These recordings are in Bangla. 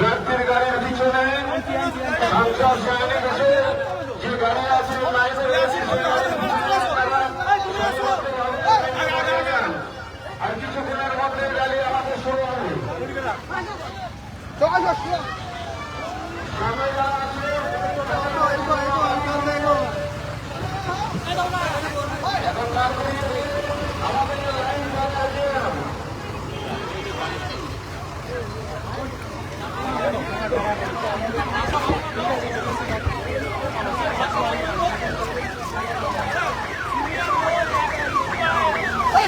ব্যক্তির গাড়ির পিছনে সংসদ সৈনিক এসে যে গাড়ি আছে। আর কিছুক্ষণের মধ্যে সামনে যারা আছে, এখন তাড়াতাড়ি আমাদের যে লাইন ধরে আছে,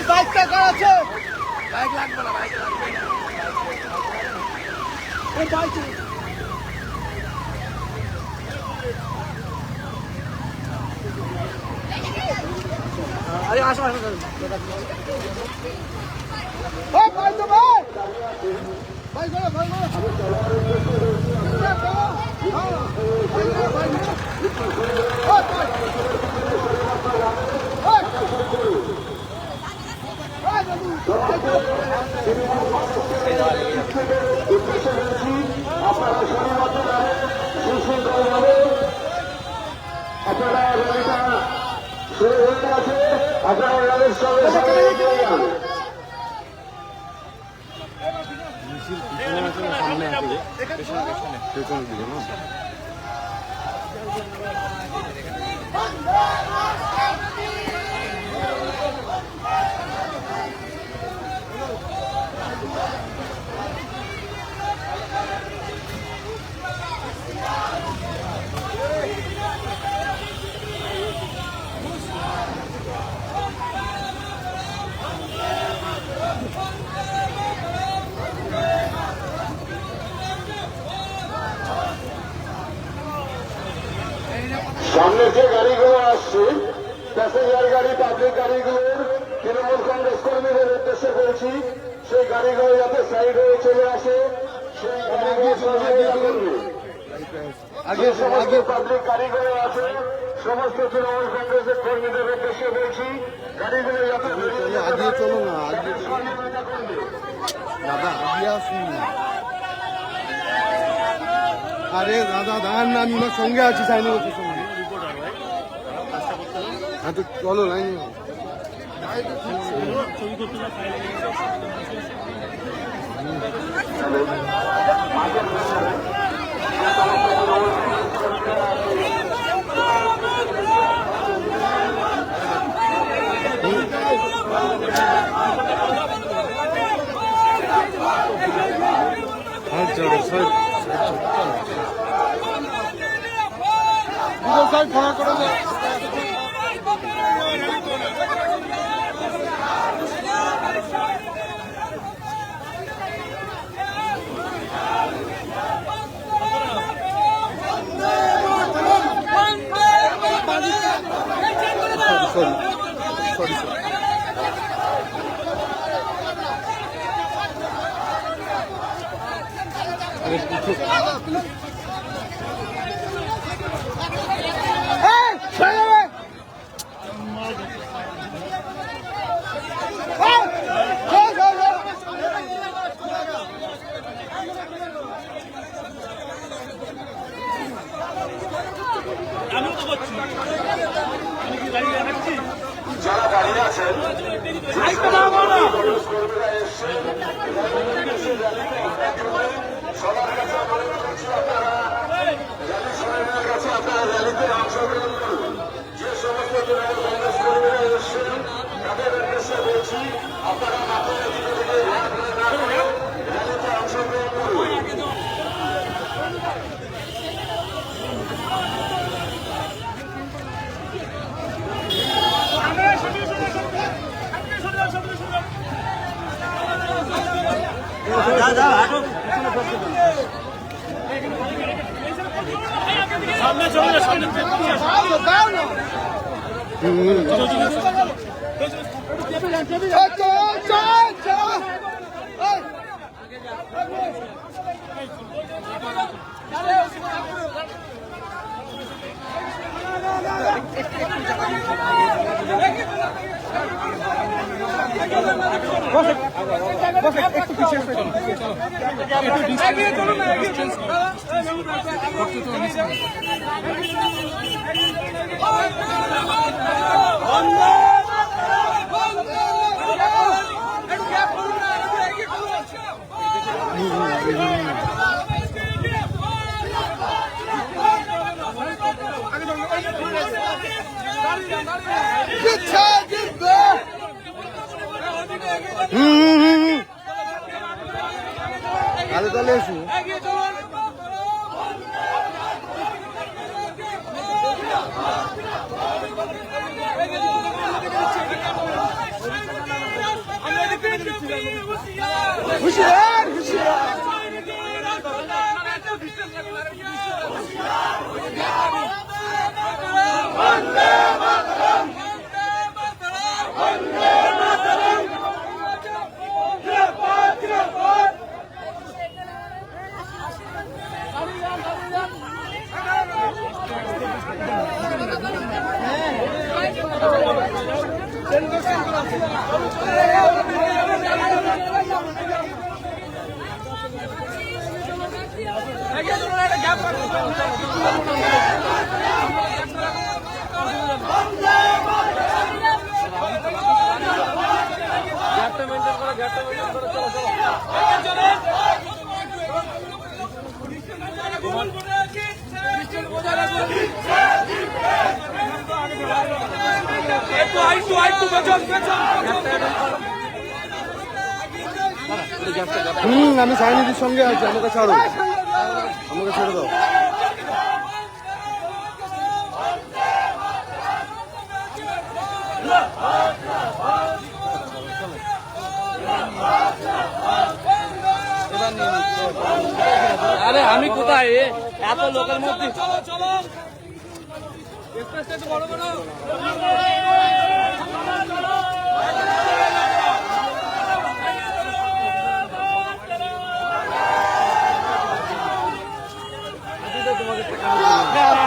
বাইকটা কার আছে বাইক লাগবে না বাইক লাগবে এই বাইক আরে আসো আসো ওই ভাই তো ভাই ভাই গো ভাই গো আপনারা শনিবার সুশৃঙ্খলভাবে আপনারা র্যালিটা শুরু হয়ে গেছে আপনারা র্যালির সঙ্গে সঙ্গে এগিয়ে যান। সামনে যে গাড়িগুলো আসছে প্যাসেঞ্জার গাড়ি পাবলিক গাড়িগুলোর তৃণমূল কংগ্রেস কর্মীদের উদ্দেশ্যে বলছি সেই গাড়িগুলো যাতে সাইড হয়ে চলে আসে সেই যে সমস্ত পাবলিক গাড়িগুলো আছে সমস্ত তৃণমূল কংগ্রেসের কর্মীদের উদ্দেশ্যে বলছি গাড়িগুলো যাতে আগিয়ে চলো না দাদা আগিয়ে আসুন আরে দাদা দাঁড়ান না আমি সঙ্গে আছি সাইনি সঙ্গে হ্যাঁ তো চলো লাইন ফোন করে দে সরি সরি সরি যারা সামনে চলে যা সামনে দাও দাও না চলো চলো চলো চলো Good time! তাহলে তাহলে এসো হুম আমি সাইনিদির সঙ্গে আছি আমাকে ছাড়ো। আমাকে ছেড়ে দাও। আরে আমি কোথায়? এত লোকের মধ্যে। চলো চলো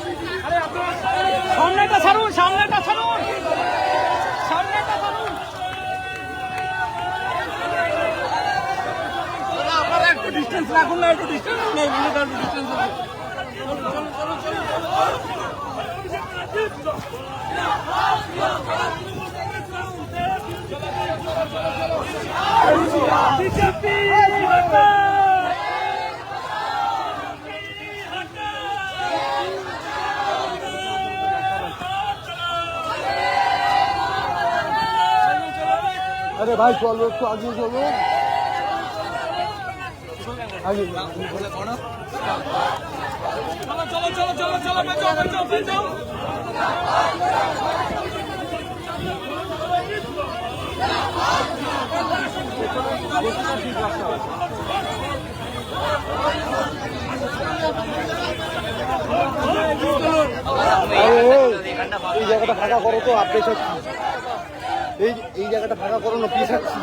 সামনেটা ছাড়ুন সামনেটা ছাড়ুন। সামনেটা ছাড়ুন। আপনারা একটু ডিস্টেন্স রাখুন না একটু ডিস্টেন্স নেই একটু ডিস্টেন্স আরে ভাই চলো একটু আগে চলো। এই জায়গাটা ফাঁকা করো তো আপনি ছাড়ছি এই এই জায়গাটা ফাঁকা করো না পিস আছি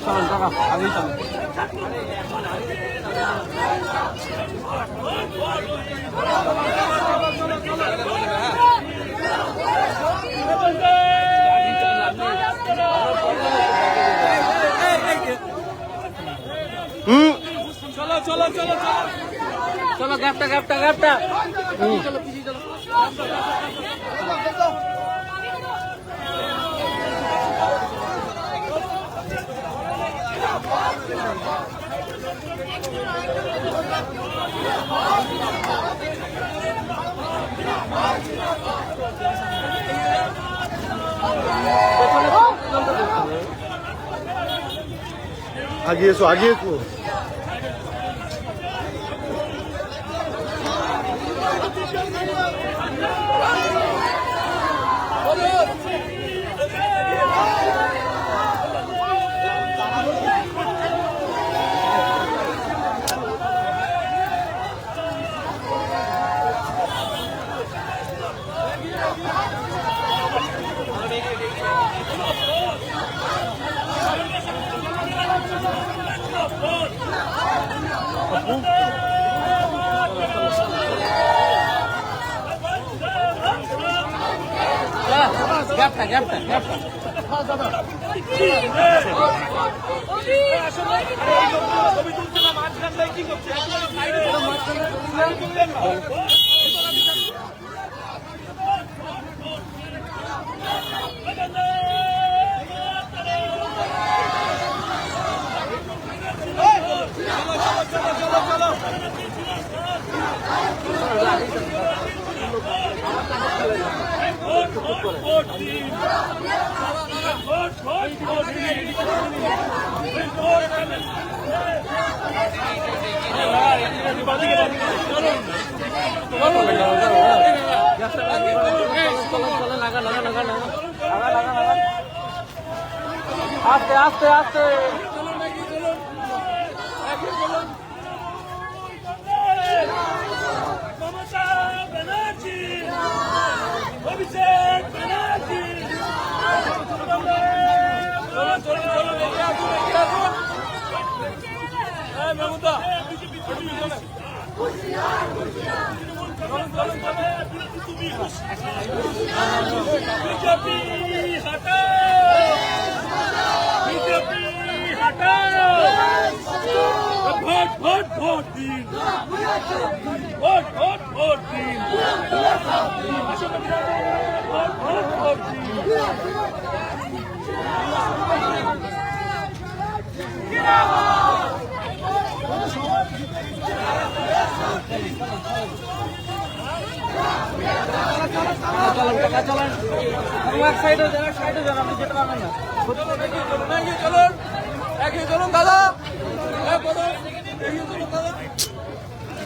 চলুন কাকা আগেই হুম? চলো চলো চলো চলো। চলো গ্যাপটা চলো চলো। আগে এসো। আস্তে আস্তে আস্তে। ভোট ভোট ভোট দিন ভোট ভোট ভোট দিন ভোট ভোট ভোট দিন যেতে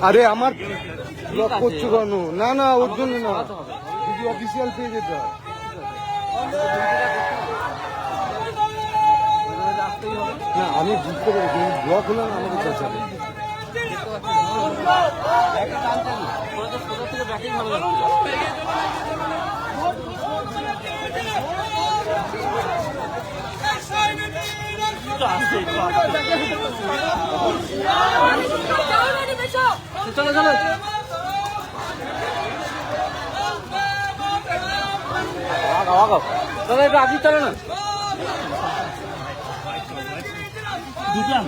আরে আমার ব্লক। করছ কেন না না ওর জন্য না অফিসিয়াল পেজ এটা না আমি বুঝতে পেরেছি ব্লক হলে না ভালো যাচ্ছে চলো চলো। আগাও আগাও চলো একটু আগে চলো না। চল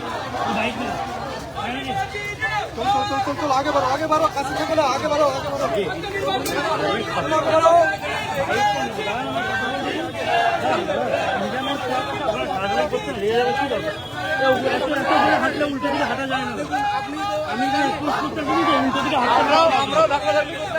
চল চল চল চল আগে বাড়ো আগে বাড়ো কাছে থেকে না আগে বাড়ো আগে বাড়ো। আমরাও ধাক্কা ধাক্কি করতে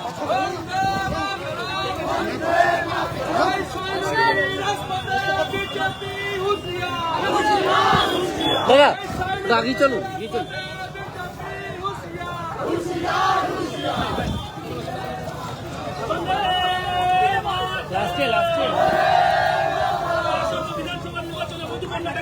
দাদা আগে চলুন আগে চলুন লাস্টে বিধানসভা নির্বাচনে মধু কন্যাটা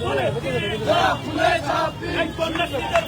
বলে বলে বলে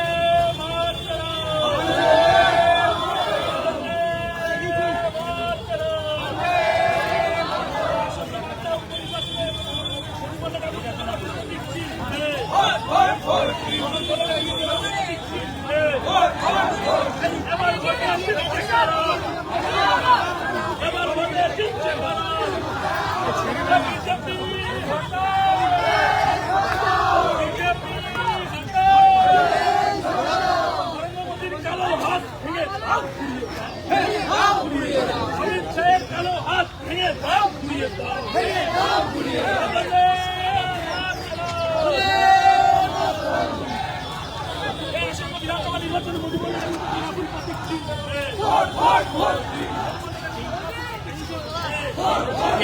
কালো হাত ভেঙে দাও ঘুরিয়ে দাও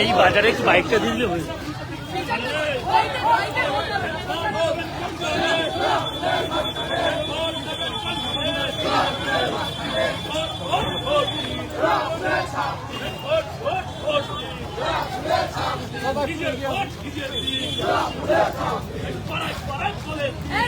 এই বাজারে একটু বাইকটা দিলে হয়ে এই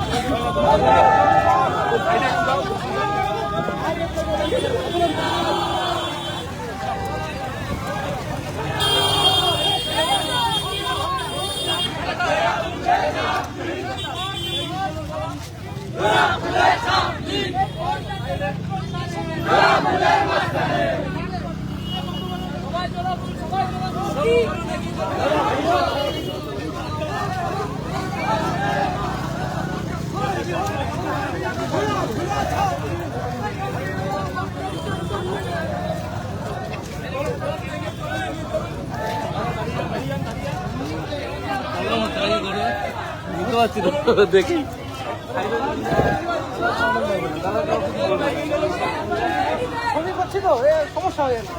সামনে এদিকে পারছি তো দেখি। সমস্যা হয়ে যাবে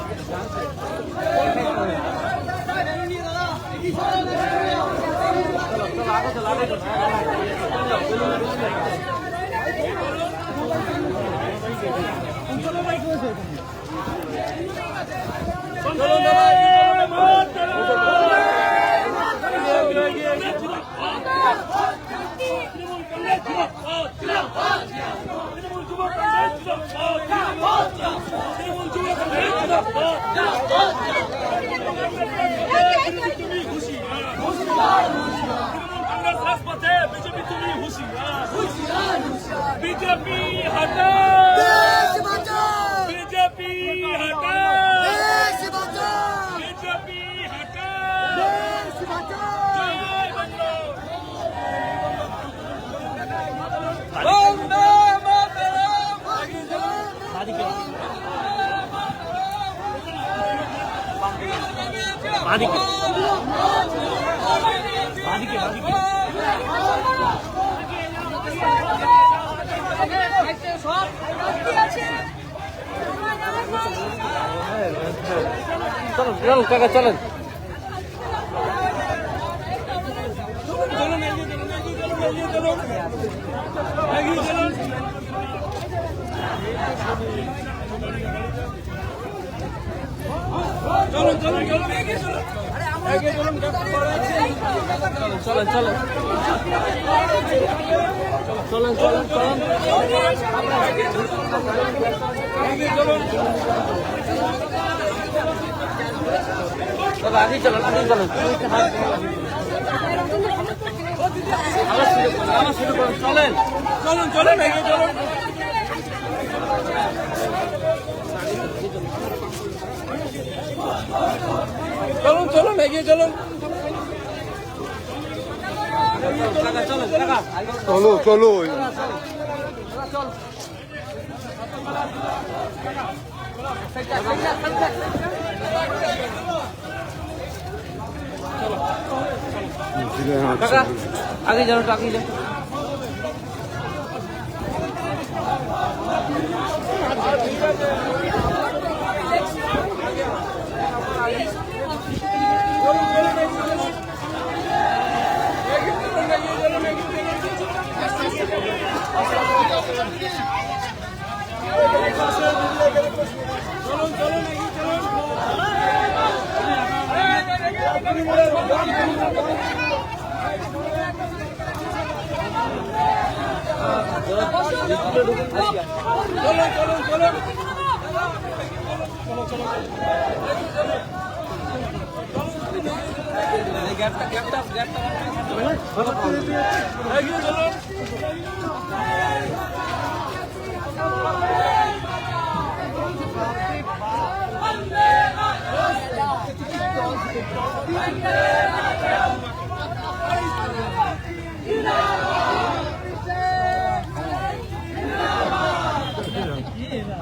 কংগ্রেস রাজপথে বিজেপি তুমি হুঁশিয়ার বিজেপি হটাও বিজেপি হটাও বিজেপি হটাও জয় বাংলা বাদিকে বাদিকে বাদিকে চলো চলো কাকা চলেন চলুন চলুন চলুন চলুন চলুন চলুন চলুন চলুন। চলুন চলেন চলেন আগে চলুন আগে চলুন আবার শুরু করুন চলেন চলুন চলেন এগিয়ে চলুন চলুন চলুন এগিয়ে চলুন। চলো চলো। টাকা আগে যাও আগে যাও। চলুন চলুন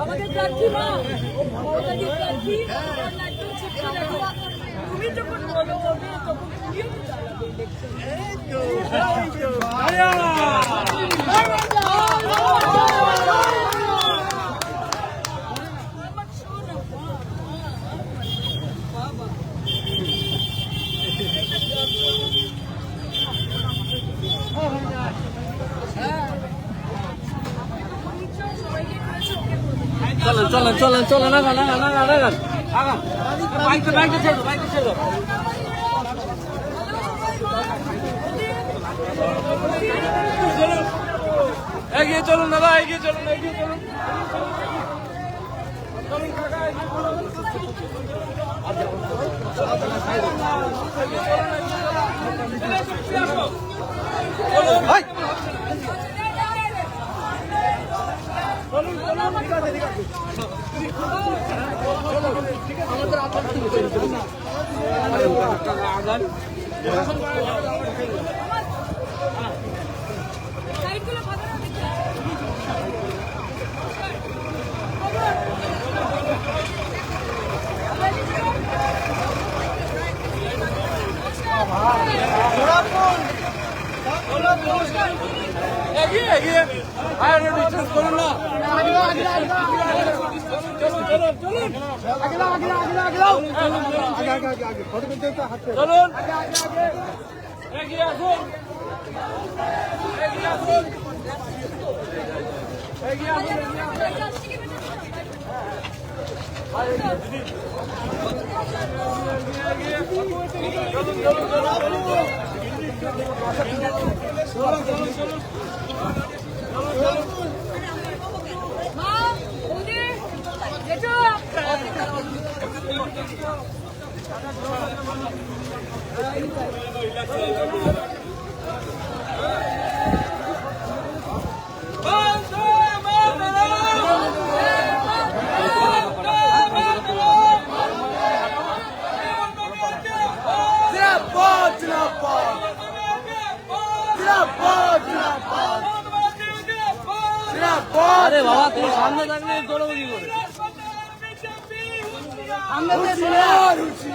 আমাদের প্রার্থী মা। আমাদের প্রার্থী আমার একদম তুমি যখন বলো হবে তখন তুমিও তো দাঁড়াবে চলেন চলেন চলেন, আগান আগান আগান আগান আগান। বাইকটা বাইকটা ছেড়ো বাইকটা ছেড়ো এগিয়ে চলুন দাদা, এগিয়ে চলুন এগিয়ে চলুন। চলুন চলুন এগিয়ে এগিয়ে। আর ডিস্টেন্স করুন না। চলুন এগিয়ে আসুন। এগিয়ে আসুন। এগিয়ে আসুন। চলুন চলুন চলুন আরে বাবা তুমি সামনে থাকলে দৌড়াবো কি করে